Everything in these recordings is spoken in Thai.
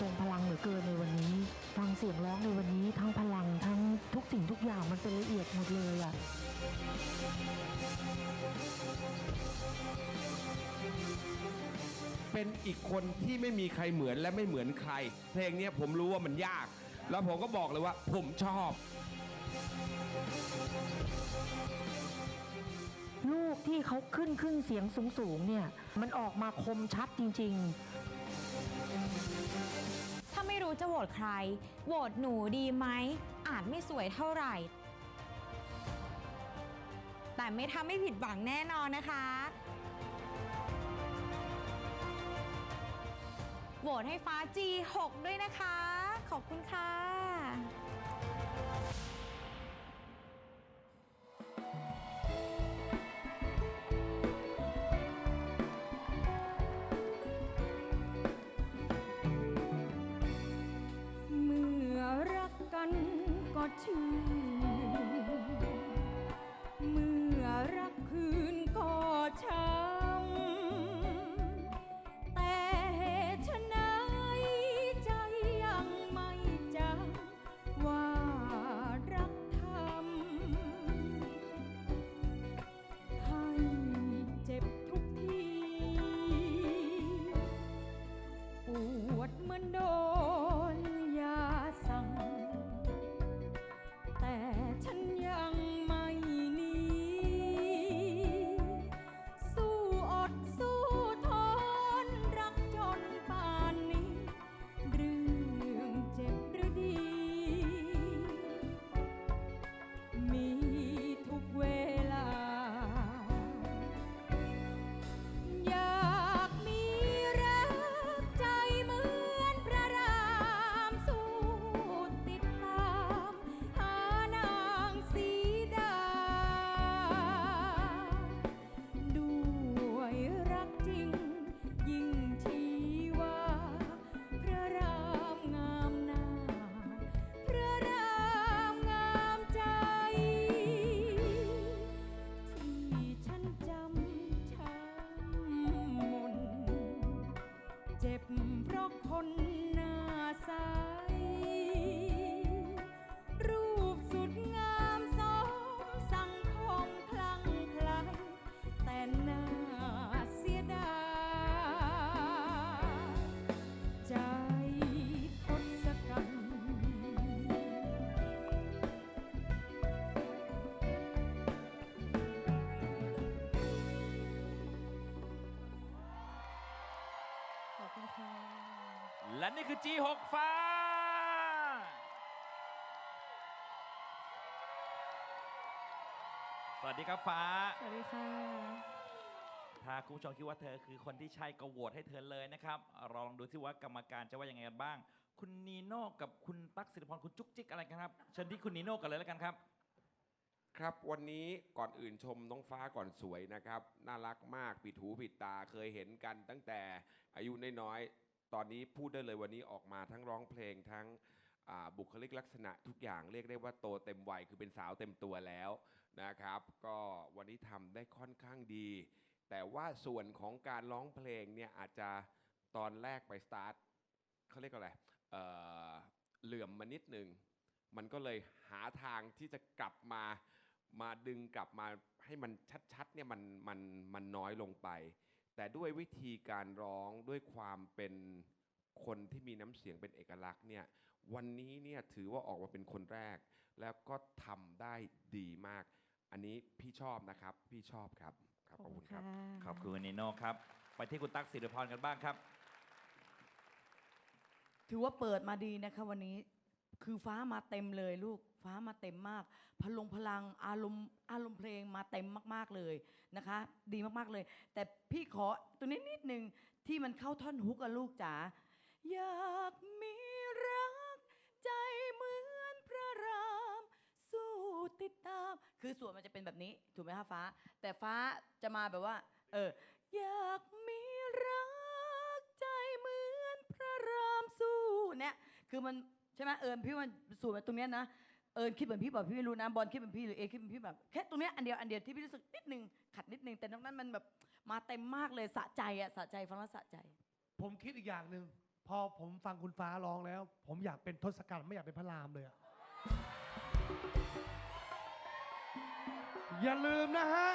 ทรงพลังเหลือเกินในวันนี้ ฟังเสียงร้องในวันนี้ทั้งพลังทั้งทุกสิ่งทุกอย่างมันเป็นละเอียดหมดเลยอะเป็นอีกคนที่ไม่มีใครเหมือนและไม่เหมือนใคร เพลงนี้ผมรู้ว่ามันยาก แล้วผมก็บอกเลยว่าผมชอบ ลูกที่เขาขึ้นขึ้นเสียงสูงๆเนี่ย มันออกมาคมชัดจริง ๆ รู้จะโหวตใคร โหวตหนูดีไหม อาจไม่สวยเท่าไหร่ แต่ไม่ทำให้ผิดหวังแน่นอนนะคะ โหวตให้ฟ้า G6 ด้วยนะคะ ขอบคุณค่ะ ก็ชื่นเมื่อรักคืนก็ช้ำแต่เหตุไฉนใจยังไม่จำว่ารักทำให้เจ็บทุกที ปวดเหมือนโดน และนี่คือ G6 ฟ้า สวัสดีครับฟ้า สวัสดีค่ะ ถ้าคุณผู้ชมคิดว่าเธอคือคนที่ใช่ก็โหวตให้เธอเลยนะครับเราลองดูซิว่ากรรมการจะว่ายังไงกันบ้าง คุณนีโน่กับคุณตั๊กสิริพรคุณจุ๊กจิ๊กอะไรกันครับ เชิญที่คุณนีโน่กันเลยแล้วกันครับ ครับวันนี้ก่อนอื่นชมน้องฟ้าก่อนสวยนะครับ น่ารักมากปิดหูปิดตาเคยเห็นกันตั้งแต่อายุน้อยๆ ตอนนี้พูดได้เลยวันนี้ออกมาทั้งร้องเพลงทั้งบุคลิกลักษณะทุกอย่างเรียกได้ว่าโตเต็มวัยคือเป็นสาวเต็มตัวแล้วนะครับ ก็วันนี้ทำได้ค่อนข้างดี แต่ว่าส่วนของการร้องเพลงเนี่ยอาจจะตอนแรกไปสตาร์ทเขาเรียกอะไรเเหลื่อมมานิดหนึ่งมันก็เลยหาทางที่จะกลับมามาดึงกลับมาให้มันชัดๆเนี่ยมันมันมันน้อยลงไป แต่ด้วยวิธีการร้องด้วยความเป็นคนที่มีน้ำเสียงเป็นเอกลักษณ์เนี่ยวันนี้เนี่ยถือว่าออกมาเป็นคนแรก แล้วก็ทำได้ดีมาก อันนี้พี่ชอบนะครับ พี่ชอบครับครับขอบคุณครับขอบคุณคุณนีโน่ครับ ไปที่คุณตั๊กสิริพรกันบ้างครับ ถือว่าเปิดมาดีนะคะวันนี้ คือฟ้ามาเต็มเลยลูกฟ้ามาเต็มมาก พลงพลังอารมณ์อารมณ์เพลงมาเต็มมาก ๆเลยนะคะ ดีมากๆเลย แต่พี่ขอตัวนี้นิดนึงที่มันเข้าท่อนฮุกอะลูกจ๋าอยากมีรัก ใจเหมือนพระราม สู้ติดตาม คือส่วนมันจะเป็นแบบนี้ถูกไหมคะฟ้า แต่ฟ้าจะมาแบบว่า เอออยากมีรัก ใจเหมือนพระรามสู้เนี่ยคือมัน ใช่ไหมเอิญพี่ว่ามันสูตรมันตรงเนี้ยนะเอิญคิดเหมือนพี่บอกพี่ไม่รู้นะบอลคิดเหมือนพี่หรือเอคิดเหมือนพี่แบบแค่ตรงเนี้ยอันเดียวอันเดียวที่พี่รู้สึกนิดนึงขัดนิดนึงแต่นอกนั้นมันแบบมาเต็มมากเลยสะใจอะสะใจฟังแล้วสะใจ ผมคิดอีกอย่างหนึ่งพอผมฟังคุณฟ้าร้องแล้ว ผมอยากเป็นทศกัณฐ์ไม่อยากเป็นพระรามเลยอะอย่าลืมนะฮะ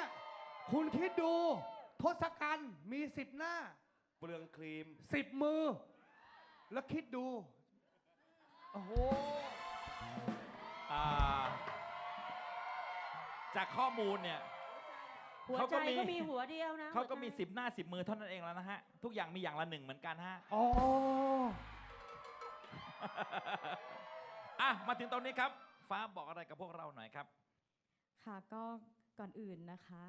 คุณคิดดู ทศกัณฐ์มีสิบหน้า เปลืองครีม สิบมือ แล้วคิดดู โอ้โหอ่าจากข้อมูลเนี่ย หัวเขาใจก็มี ก็มีหัวเดียวนะเขาก็มีหัวใจสิบหน้าสิบมือเท่านั้นเองแล้วนะฮะ ทุกอย่างมีอย่างละหนึ่งเหมือนกันฮะ อ๋อ อะ มาถึงตรงนี้ครับ ฟ้าบอกอะไรกับพวกเราหน่อยครับ ค่ะก็ก่อนอื่นนะคะ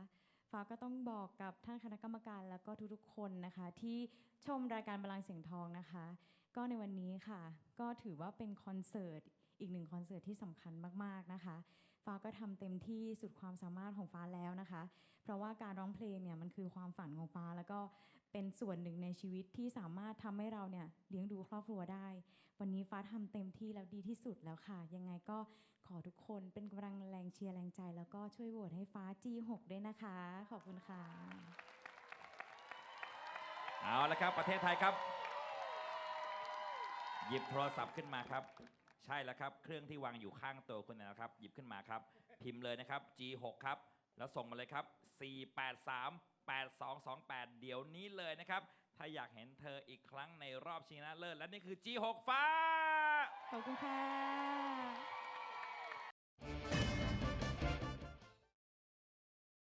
ฟ้าก็ต้องบอกกับท่านคณะกรรมการแล้วก็ทุกๆคนนะคะ ที่ชมรายการบาลังก์เสียงทองนะคะ ก็ในวันนี้ค่ะ ก็ถือว่าเป็นคอนเสิร์ตอีกหนึ่งคอนเสิร์ตที่สำคัญมาก ๆ นะคะ ฟ้าก็ทำเต็มที่สุดความสามารถของฟ้าแล้วนะคะ เพราะว่าการร้องเพลงเนี่ยมันคือความฝันของฟ้าแล้วก็เป็นส่วนหนึ่งในชีวิตที่สามารถทำให้เราเนี่ยเลี้ยงดูครอบครัวได้ วันนี้ฟ้าทำเต็มที่แล้วดีที่สุดแล้วค่ะ ยังไงก็ขอทุกคนเป็นกำลังแรงเชียร์แรงใจ แล้วก็ช่วยโหวตให้ฟ้า G6 ด้วยนะคะ ขอบคุณค่ะ เอาละครับประเทศไทยครับ หยิบโทรศัพท์ขึ้นมาครับ ใช่แล้วครับ เครื่องที่วางอยู่ข้างตัวคุณนะครับ หยิบขึ้นมาครับ พิมพ์เลยนะครับ G6 ครับ แล้วส่งมาเลยครับ 483 8228 เดี๋ยวนี้เลยนะครับ ถ้าอยากเห็นเธออีกครั้งในรอบชิงชนะเลิศ และนี่คือ G6 ฟ้า ขอบคุณค่ะ